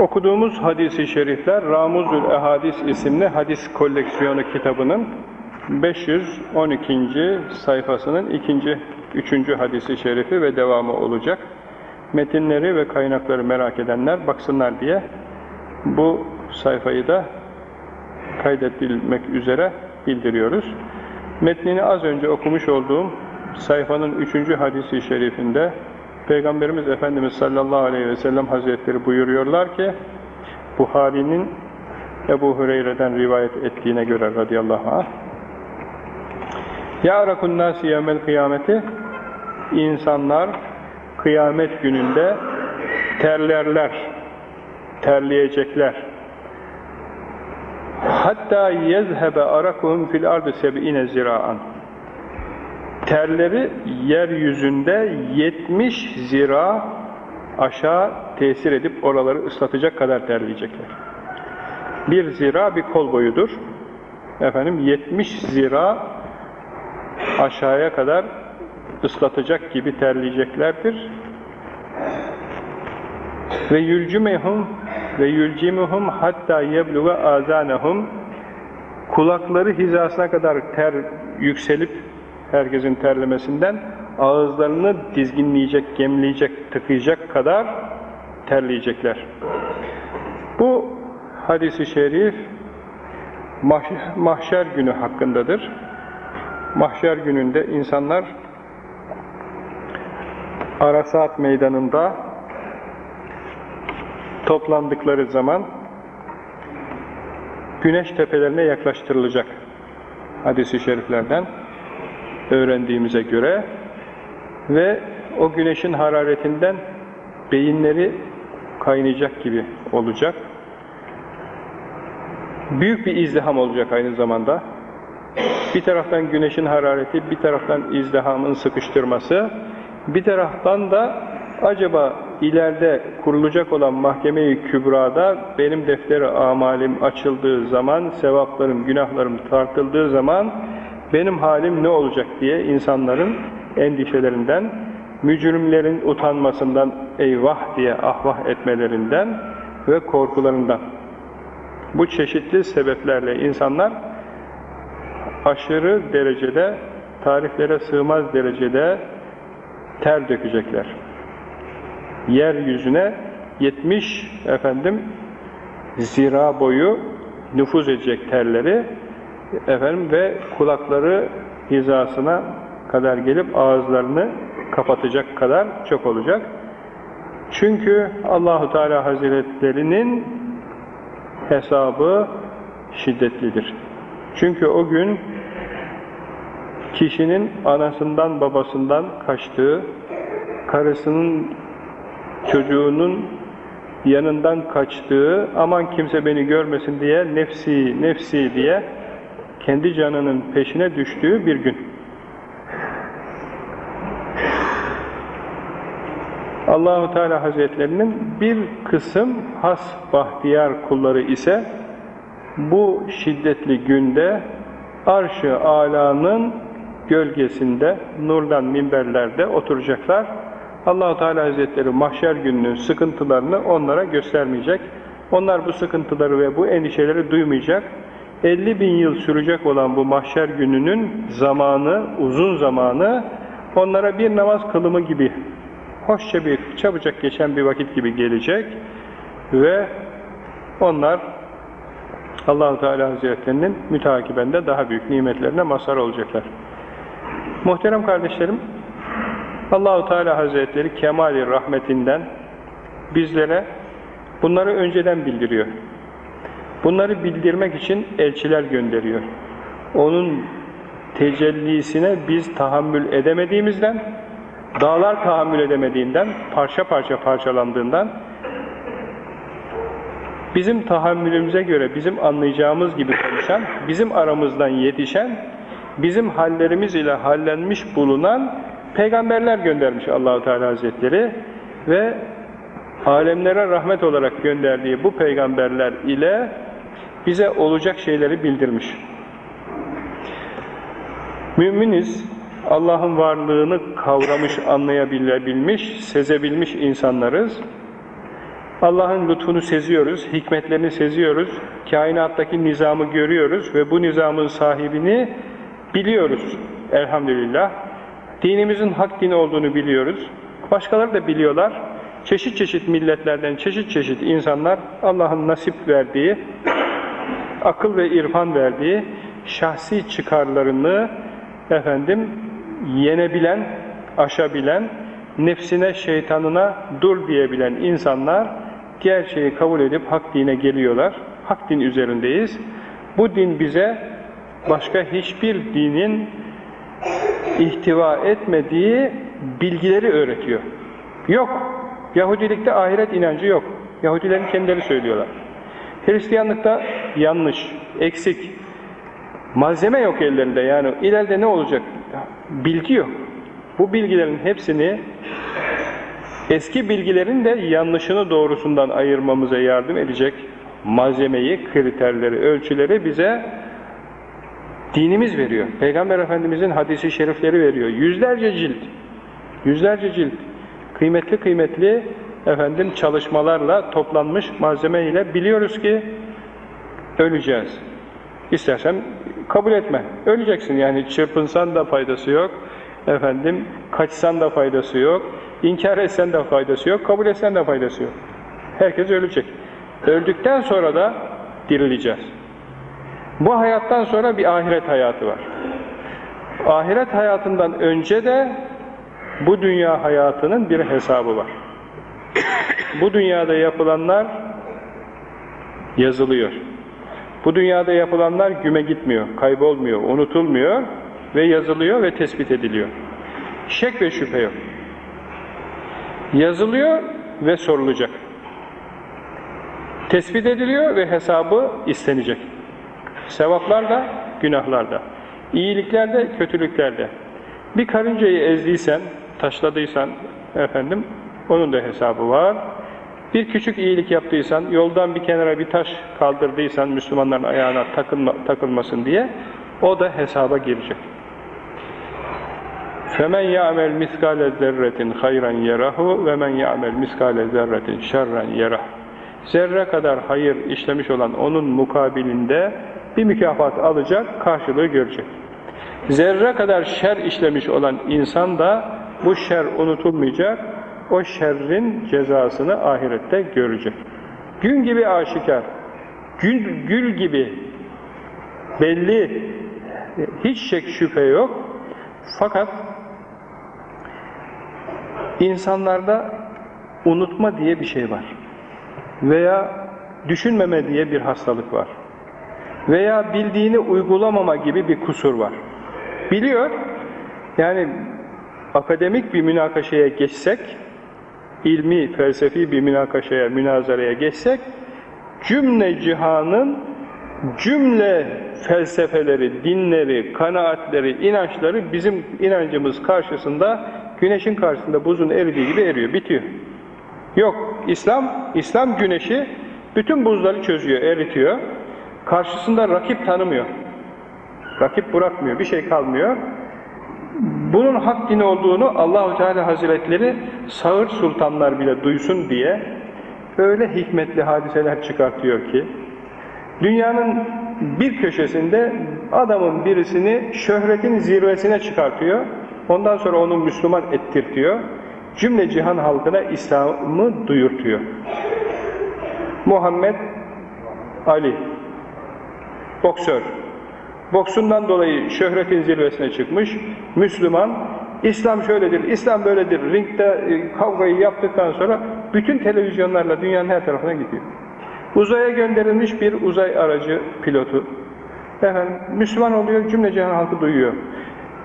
Okuduğumuz hadisi şerifler Ramuzül Ehadis isimli hadis koleksiyonu kitabının 512. sayfasının ikinci, üçüncü hadisi şerifi ve devamı olacak. Metinleri ve kaynakları merak edenler baksınlar diye bu sayfayı da kaydedilmek üzere bildiriyoruz. Metnini az önce okumuş olduğum sayfanın üçüncü hadisi şerifinde Peygamberimiz Efendimiz sallallahu aleyhi ve sellem hazretleri buyuruyorlar ki Buhari'nin Ebu Hureyre'den rivayet ettiğine göre radıyallahu anh Ya arakun nasi yevmel kıyameti insanlar kıyamet gününde terlerler, terleyecekler. Hatta yezhebe arakum fil ardı seb'ine ziraan terleri yeryüzünde 70 zira aşağı tesir edip oraları ıslatacak kadar terleyecekler. Bir zira bir kol boyudur. Efendim 70 zira aşağıya kadar ıslatacak gibi terleyeceklerdir. Ve yülcümehum ve yülcimuhum hatta yebluğa azanehum kulakları hizasına kadar ter yükselip herkesin terlemesinden ağızlarını dizginleyecek, gemleyecek, tıkayacak kadar terleyecekler. Bu hadisi şerif mahşer günü hakkındadır. Mahşer gününde insanlar Arasat meydanında toplandıkları zaman güneş tepelerine yaklaştırılacak hadisi şeriflerden öğrendiğimize göre ve o güneşin hararetinden beyinleri kaynayacak gibi olacak. Büyük bir izdiham olacak aynı zamanda. Bir taraftan güneşin harareti, bir taraftan izdihamın sıkıştırması, bir taraftan da acaba ileride kurulacak olan mahkeme-i kübrada benim defteri amalim açıldığı zaman, sevaplarım, günahlarım tartıldığı zaman benim halim ne olacak diye insanların endişelerinden, mücrimlerin utanmasından eyvah diye ahvah etmelerinden ve korkularından. Bu çeşitli sebeplerle insanlar aşırı derecede, tariflere sığmaz derecede ter dökecekler. Yeryüzüne 70 efendim zira boyu nüfuz edecek terleri efendim ve kulakları hizasına kadar gelip ağızlarını kapatacak kadar çok olacak. Çünkü Allahu Teala Hazretlerinin hesabı şiddetlidir. Çünkü o gün kişinin anasından babasından kaçtığı, karısının çocuğunun yanından kaçtığı, aman kimse beni görmesin diye nefsi nefsi diye kendi canının peşine düştüğü bir gün. Allahu Teala Hazretlerinin bir kısım has bahtiyar kulları ise bu şiddetli günde arş-ı alanın gölgesinde nurdan minberlerde oturacaklar. Allahu Teala Hazretleri mahşer gününün sıkıntılarını onlara göstermeyecek. Onlar bu sıkıntıları ve bu endişeleri duymayacak. 50 bin yıl sürecek olan bu mahşer gününün zamanı, uzun zamanı onlara bir namaz kılımı gibi hoşça bir, çabucak geçen bir vakit gibi gelecek ve onlar Allahu Teala Hazretlerinin mütakibende daha büyük nimetlerine mazhar olacaklar. Muhterem kardeşlerim, Allahu Teala Hazretleri kemali rahmetinden bizlere bunları önceden bildiriyor. Bunları bildirmek için elçiler gönderiyor. Onun tecellisine biz tahammül edemediğimizden, dağlar tahammül edemediğinden, parça parça parçalandığından, bizim tahammülümüze göre, bizim anlayacağımız gibi konuşan, bizim aramızdan yetişen, bizim hallerimiz ile hallenmiş bulunan peygamberler göndermiş Allahu Teala Hazretleri ve alemlere rahmet olarak gönderdiği bu peygamberler ile bize olacak şeyleri bildirmiş. Müminiz, Allah'ın varlığını kavramış, anlayabilmiş, sezebilmiş insanlarız. Allah'ın lütfunu seziyoruz, hikmetlerini seziyoruz, kainattaki nizamı görüyoruz ve bu nizamın sahibini biliyoruz elhamdülillah. Dinimizin hak dini olduğunu biliyoruz. Başkaları da biliyorlar. Çeşit çeşit milletlerden çeşit çeşit insanlar Allah'ın nasip verdiği, akıl ve irfan verdiği şahsi çıkarlarını efendim yenebilen, aşabilen, nefsine, şeytanına dur diyebilen insanlar gerçeği kabul edip hak dine geliyorlar. Hak din üzerindeyiz. Bu din bize başka hiçbir dinin ihtiva etmediği bilgileri öğretiyor. Yok. Yahudilikte ahiret inancı yok. Yahudilerin kendileri söylüyorlar. Hristiyanlıkta yanlış, eksik. Malzeme yok ellerinde yani. İleride ne olacak? Bilgi yok. Bu bilgilerin hepsini eski bilgilerin de yanlışını doğrusundan ayırmamıza yardım edecek malzemeyi, kriterleri, ölçüleri bize dinimiz veriyor. Peygamber Efendimizin hadisi şerifleri veriyor. Yüzlerce cilt. Yüzlerce cilt. Kıymetli kıymetli efendim çalışmalarla toplanmış malzeme ile biliyoruz ki öleceğiz. İstersen kabul etme. Öleceksin yani çırpınsan da faydası yok. Efendim kaçsan da faydası yok. İnkar etsen de faydası yok. Kabul etsen de faydası yok. Herkes ölecek. Öldükten sonra da dirileceğiz. Bu hayattan sonra bir ahiret hayatı var. Ahiret hayatından önce de bu dünya hayatının bir hesabı var. Bu dünyada yapılanlar yazılıyor. Bu dünyada yapılanlar güme gitmiyor, kaybolmuyor, unutulmuyor ve yazılıyor ve tespit ediliyor. Şek ve şüphe yok. Yazılıyor ve sorulacak. Tespit ediliyor ve hesabı istenecek. Sevaplar da, günahlar da. İyilikler de, kötülükler de. Bir karıncayı ezdiysen, taşladıysan efendim, onun da hesabı var. Bir küçük iyilik yaptıysan, yoldan bir kenara bir taş kaldırdıysan Müslümanların ayağına takılma, takılmasın diye, o da hesaba girecek. فَمَنْ يَعْمَلْ مِثْقَالَ ذَرَّةٍ خَيْرًا يَرَهُ وَمَنْ يَعْمَلْ مِثْقَالَ ذَرَّةٍ شَرًّا يَرَهُ Zerre kadar hayır işlemiş olan onun mukabilinde bir mükafat alacak, karşılığı görecek. Zerre kadar şer işlemiş olan insan da bu şer unutulmayacak, o şerrin cezasını ahirette görecek. Gün gibi aşikar, gül, gül gibi belli, hiç şek şüphe yok. Fakat insanlarda unutma diye bir şey var. Veya düşünmeme diye bir hastalık var. Veya bildiğini uygulamama gibi bir kusur var. Biliyor, yani akademik bir münakaşaya geçsek, ilmi, felsefi bir münakaşaya, münazaraya geçsek, cümle cihanın cümle felsefeleri, dinleri, kanaatleri, inançları bizim inancımız karşısında, güneşin karşısında buzun eridiği gibi eriyor, bitiyor. Yok, İslam, İslam güneşi bütün buzları çözüyor, eritiyor. Karşısında rakip tanımıyor. Rakip bırakmıyor, bir şey kalmıyor. Bunun hak din olduğunu Allahu Teala Hazretleri sağır sultanlar bile duysun diye öyle hikmetli hadiseler çıkartıyor ki dünyanın bir köşesinde adamın birisini şöhretin zirvesine çıkartıyor. Ondan sonra onu Müslüman ettirtiyor. Cümle cihan halkına İslam'ı duyurtuyor. Muhammed Ali boksör boksundan dolayı şöhretin zirvesine çıkmış, Müslüman, İslam şöyledir, İslam böyledir, ringde e, kavgayı yaptıktan sonra bütün televizyonlarla dünyanın her tarafına gidiyor. Uzaya gönderilmiş bir uzay aracı pilotu. Efendim, Müslüman oluyor, cümle cihan halkı duyuyor.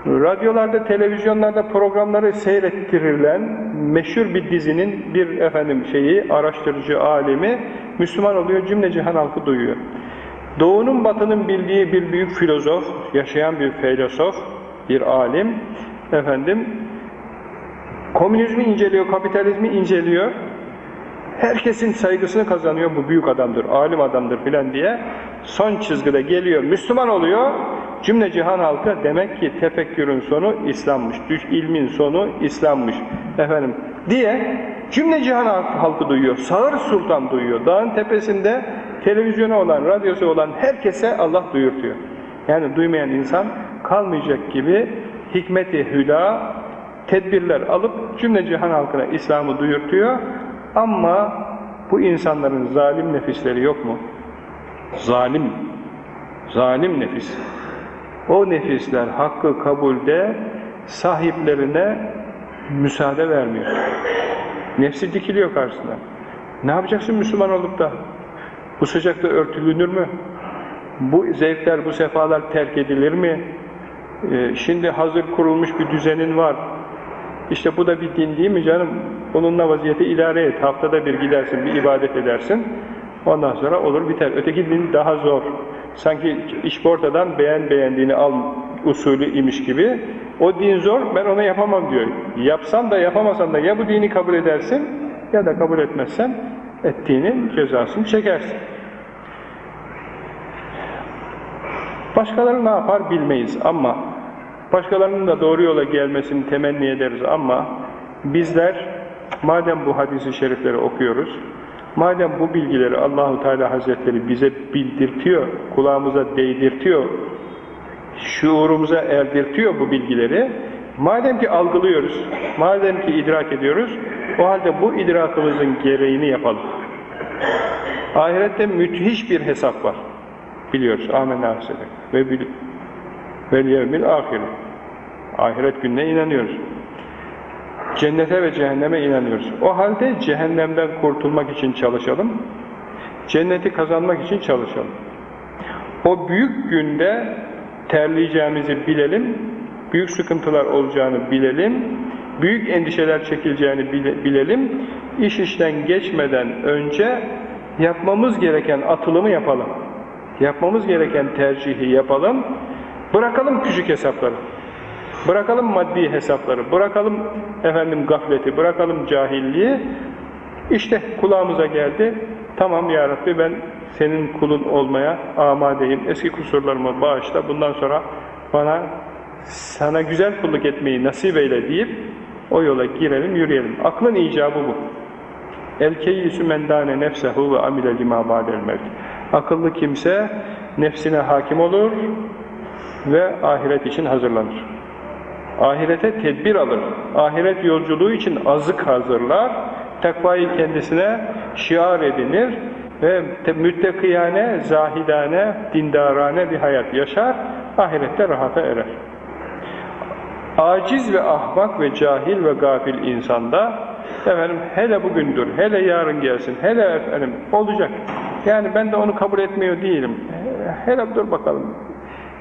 Radyolarda, televizyonlarda programları seyrettirilen meşhur bir dizinin bir efendim şeyi, araştırıcı alemi Müslüman oluyor, cümle cihan halkı duyuyor. Doğunun batının bildiği bir büyük filozof, yaşayan bir filozof, bir alim, efendim, komünizmi inceliyor, kapitalizmi inceliyor, herkesin saygısını kazanıyor, bu büyük adamdır, alim adamdır filan diye, son çizgide geliyor, Müslüman oluyor, cümle cihan halkı demek ki tefekkürün sonu İslam'mış, düş ilmin sonu İslam'mış, efendim, diye cümle cihan halkı duyuyor. Sağır sultan duyuyor. Dağın tepesinde televizyonu olan, radyosu olan herkese Allah duyurtuyor. Yani duymayan insan kalmayacak gibi hikmeti hüda, tedbirler alıp cümle cihan halkına İslam'ı duyurtuyor. Ama bu insanların zalim nefisleri yok mu? Zalim, zalim nefis. O nefisler hakkı kabulde sahiplerine müsaade vermiyor. Nefsi dikiliyor karşısına. Ne yapacaksın Müslüman olup da? Bu sıcakta örtülünür mü? Bu zevkler, bu sefalar terk edilir mi? Ee, şimdi hazır kurulmuş bir düzenin var. İşte bu da bir din değil mi canım? Onunla vaziyeti idare et. Haftada bir gidersin, bir ibadet edersin. Ondan sonra olur biter. Öteki din daha zor. Sanki işportadan beğen beğendiğini al usulü imiş gibi. O din zor, ben onu yapamam diyor. Yapsan da yapamasan da ya bu dini kabul edersin ya da kabul etmezsen ettiğinin cezasını çekersin. Başkaları ne yapar bilmeyiz ama başkalarının da doğru yola gelmesini temenni ederiz ama bizler madem bu hadisi şerifleri okuyoruz, madem bu bilgileri Allahu Teala Hazretleri bize bildirtiyor, kulağımıza değdirtiyor, şuurumuza erdirtiyor bu bilgileri, madem ki algılıyoruz, madem ki idrak ediyoruz, o halde bu idrakımızın gereğini yapalım. Ahirette müthiş bir hesap var. Biliyoruz. Amenna ve bil vel yevmil ahir. Ahiret gününe inanıyoruz. Cennete ve cehenneme inanıyoruz. O halde cehennemden kurtulmak için çalışalım. Cenneti kazanmak için çalışalım. O büyük günde terleyeceğimizi bilelim. Büyük sıkıntılar olacağını bilelim. Büyük endişeler çekileceğini bilelim. İş işten geçmeden önce yapmamız gereken atılımı yapalım. Yapmamız gereken tercihi yapalım. Bırakalım küçük hesapları. Bırakalım maddi hesapları, bırakalım efendim gafleti, bırakalım cahilliği. İşte kulağımıza geldi. Tamam ya Rabbi ben senin kulun olmaya amadeyim. Eski kusurlarımı bağışla. Bundan sonra bana sana güzel kulluk etmeyi nasip eyle deyip o yola girelim, yürüyelim. Aklın icabı bu. El keyyisü mendane nefsehu ve amile lima ba'del mevt. Akıllı kimse nefsine hakim olur ve ahiret için hazırlanır. Ahirete tedbir alır. Ahiret yolculuğu için azık hazırlar. Takvayı kendisine şiar edinir ve müttekiyane, zahidane, dindarane bir hayat yaşar. Ahirette rahata erer. Aciz ve ahmak ve cahil ve gafil insanda efendim hele bugündür, hele yarın gelsin, hele efendim olacak. Yani ben de onu kabul etmiyor değilim. Hele dur bakalım.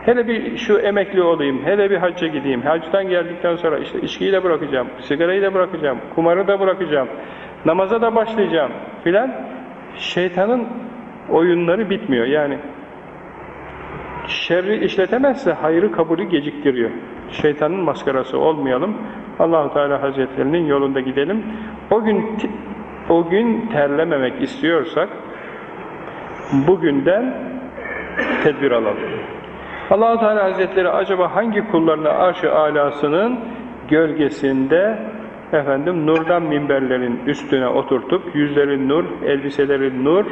Hele bir şu emekli olayım, hele bir hacca gideyim. Hacdan geldikten sonra işte içkiyi de bırakacağım, sigarayı da bırakacağım, kumarı da bırakacağım, namaza da başlayacağım filan. Şeytanın oyunları bitmiyor. Yani şerri işletemezse hayrı kabulü geciktiriyor. Şeytanın maskarası olmayalım. Allahu Teala Hazretlerinin yolunda gidelim. O gün o gün terlememek istiyorsak bugünden tedbir alalım. allah Teala Hazretleri acaba hangi kullarını arş-ı alasının gölgesinde efendim nurdan minberlerin üstüne oturtup yüzlerin nur, elbiselerin nur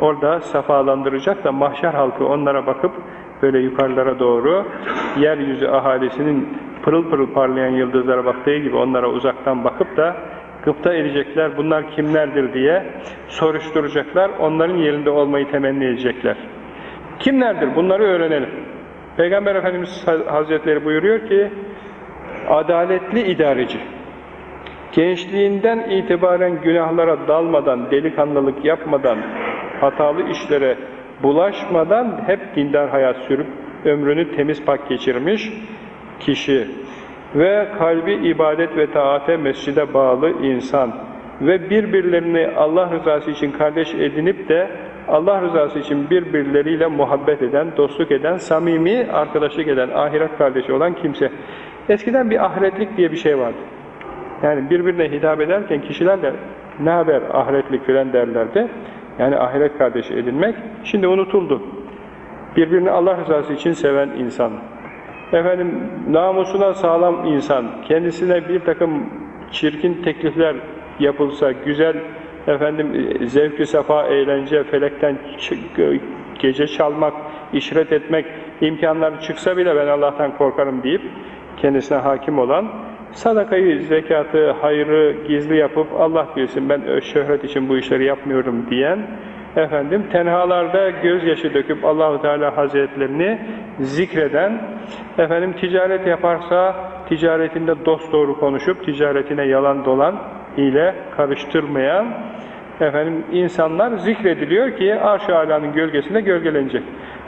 orada safalandıracak da mahşer halkı onlara bakıp böyle yukarılara doğru yeryüzü ahalisinin pırıl pırıl parlayan yıldızlara baktığı gibi onlara uzaktan bakıp da gıpta edecekler, bunlar kimlerdir diye soruşturacaklar, onların yerinde olmayı temenni edecekler. Kimlerdir? Bunları öğrenelim. Peygamber Efendimiz Hazretleri buyuruyor ki, adaletli idareci, gençliğinden itibaren günahlara dalmadan, delikanlılık yapmadan, hatalı işlere bulaşmadan hep dindar hayat sürüp ömrünü temiz pak geçirmiş kişi ve kalbi ibadet ve taate mescide bağlı insan ve birbirlerini Allah rızası için kardeş edinip de Allah rızası için birbirleriyle muhabbet eden, dostluk eden, samimi arkadaşlık eden, ahiret kardeşi olan kimse. Eskiden bir ahiretlik diye bir şey vardı. Yani birbirine hitap ederken kişiler de ne haber ahiretlik filan derlerdi. Yani ahiret kardeşi edinmek şimdi unutuldu. Birbirini Allah rızası için seven insan. Efendim namusuna sağlam insan, kendisine bir takım çirkin teklifler yapılsa, güzel efendim zevk-ü sefa, eğlence, felekten gece çalmak, işret etmek imkanları çıksa bile ben Allah'tan korkarım deyip kendisine hakim olan sadakayı, zekatı, hayrı gizli yapıp Allah bilsin ben şöhret için bu işleri yapmıyorum diyen efendim tenhalarda gözyaşı döküp Allahu Teala Hazretlerini zikreden efendim ticaret yaparsa ticaretinde dost doğru konuşup ticaretine yalan dolan ile karıştırmayan efendim insanlar zikrediliyor ki arş-ı alanın gölgesinde gölgelenecek.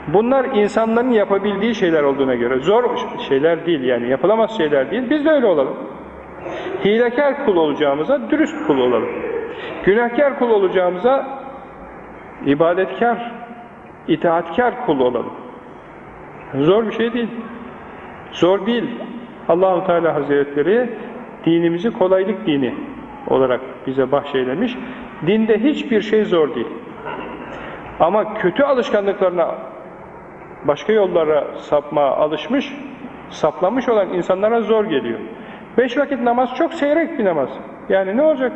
Bunlar insanların yapabildiği şeyler olduğuna göre zor şeyler değil yani yapılamaz şeyler değil. Biz de öyle olalım. Hilekar kul olacağımıza dürüst kul olalım. Günahkar kul olacağımıza ibadetkar, itaatkar kul olalım. Zor bir şey değil. Zor değil. Allahu Teala Hazretleri dinimizi kolaylık dini olarak bize bahşeylemiş. Dinde hiçbir şey zor değil. Ama kötü alışkanlıklarına başka yollara sapma alışmış, saplamış olan insanlara zor geliyor. Beş vakit namaz çok seyrek bir namaz. Yani ne olacak?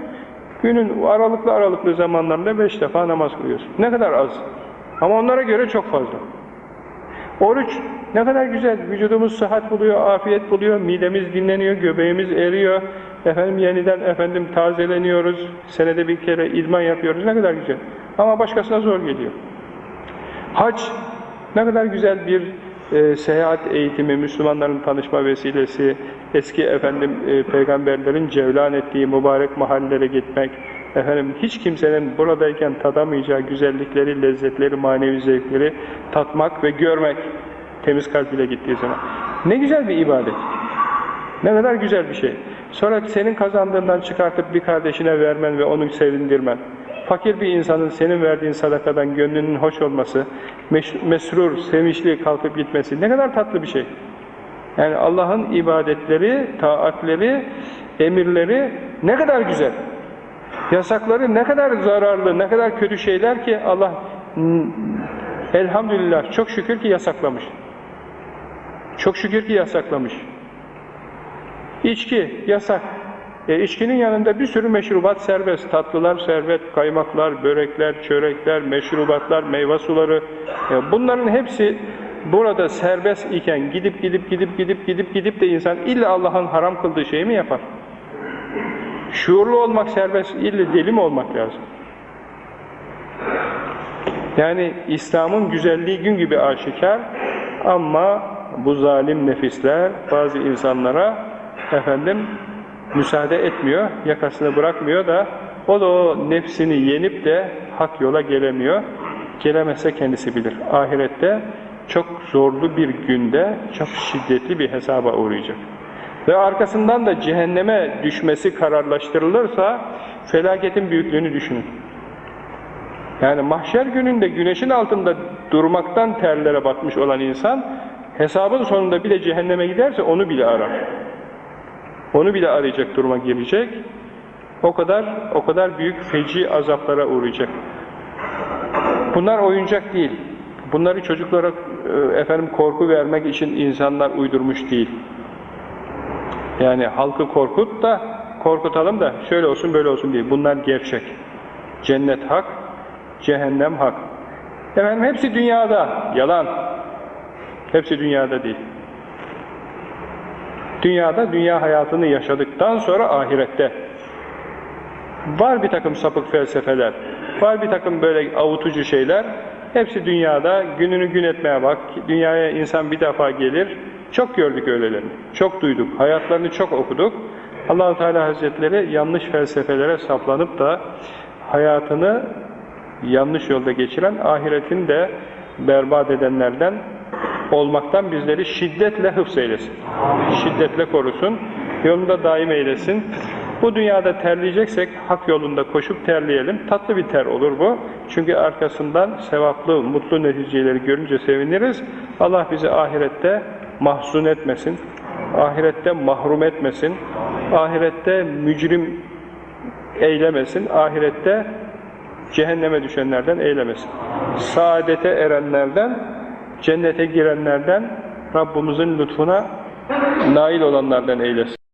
Günün aralıklı aralıklı zamanlarında beş defa namaz kılıyorsun. Ne kadar az. Ama onlara göre çok fazla. Oruç ne kadar güzel. Vücudumuz sıhhat buluyor, afiyet buluyor, midemiz dinleniyor, göbeğimiz eriyor. Efendim yeniden efendim tazeleniyoruz. Senede bir kere idman yapıyoruz. Ne kadar güzel. Ama başkasına zor geliyor. Hac ne kadar güzel bir e, seyahat eğitimi, Müslümanların tanışma vesilesi, eski efendim e, peygamberlerin cevlan ettiği mübarek mahallelere gitmek, efendim hiç kimsenin buradayken tadamayacağı güzellikleri, lezzetleri, manevi zevkleri tatmak ve görmek temiz kalp ile gittiği zaman. Ne güzel bir ibadet. Ne kadar güzel bir şey. Sonra senin kazandığından çıkartıp bir kardeşine vermen ve onu sevindirmen. Fakir bir insanın senin verdiğin sadakadan gönlünün hoş olması, mesrur, sevinçli kalkıp gitmesi ne kadar tatlı bir şey. Yani Allah'ın ibadetleri, taatleri, emirleri ne kadar güzel. Yasakları ne kadar zararlı, ne kadar kötü şeyler ki Allah elhamdülillah çok şükür ki yasaklamış. Çok şükür ki yasaklamış. İçki yasak. E, içkinin yanında bir sürü meşrubat serbest. Tatlılar serbest, kaymaklar, börekler, çörekler, meşrubatlar, meyve suları. E, bunların hepsi burada serbest iken gidip gidip gidip gidip gidip gidip de insan illa Allah'ın haram kıldığı şeyi mi yapar? Şuurlu olmak serbest, illa deli mi olmak lazım? Yani İslam'ın güzelliği gün gibi aşikar ama bu zalim nefisler bazı insanlara efendim müsaade etmiyor, yakasını bırakmıyor da o da o nefsini yenip de hak yola gelemiyor. Gelemezse kendisi bilir. Ahirette çok zorlu bir günde çok şiddetli bir hesaba uğrayacak. Ve arkasından da cehenneme düşmesi kararlaştırılırsa felaketin büyüklüğünü düşünün. Yani mahşer gününde güneşin altında durmaktan terlere batmış olan insan hesabın sonunda bile cehenneme giderse onu bile arar. Onu bile arayacak duruma girecek. O kadar o kadar büyük feci azaplara uğrayacak. Bunlar oyuncak değil. Bunları çocuklara e, efendim korku vermek için insanlar uydurmuş değil. Yani halkı korkut da korkutalım da şöyle olsun böyle olsun değil. Bunlar gerçek. Cennet hak, cehennem hak. Efendim hepsi dünyada. Yalan. Hepsi dünyada değil. Dünyada dünya hayatını yaşadıktan sonra ahirette var bir takım sapık felsefeler, var bir takım böyle avutucu şeyler. Hepsi dünyada gününü gün etmeye bak. Dünyaya insan bir defa gelir. Çok gördük öylelerini. Çok duyduk. Hayatlarını çok okuduk. Allahu Teala Hazretleri yanlış felsefelere saplanıp da hayatını yanlış yolda geçiren ahiretini de berbat edenlerden olmaktan bizleri şiddetle hıfz eylesin. Şiddetle korusun. Yolunda daim eylesin. Bu dünyada terleyeceksek hak yolunda koşup terleyelim. Tatlı bir ter olur bu. Çünkü arkasından sevaplı, mutlu neticeleri görünce seviniriz. Allah bizi ahirette mahzun etmesin. Ahirette mahrum etmesin. Ahirette mücrim eylemesin. Ahirette cehenneme düşenlerden eylemesin. Saadete erenlerden, cennete girenlerden, Rabbimizin lütfuna nail olanlardan eylesin.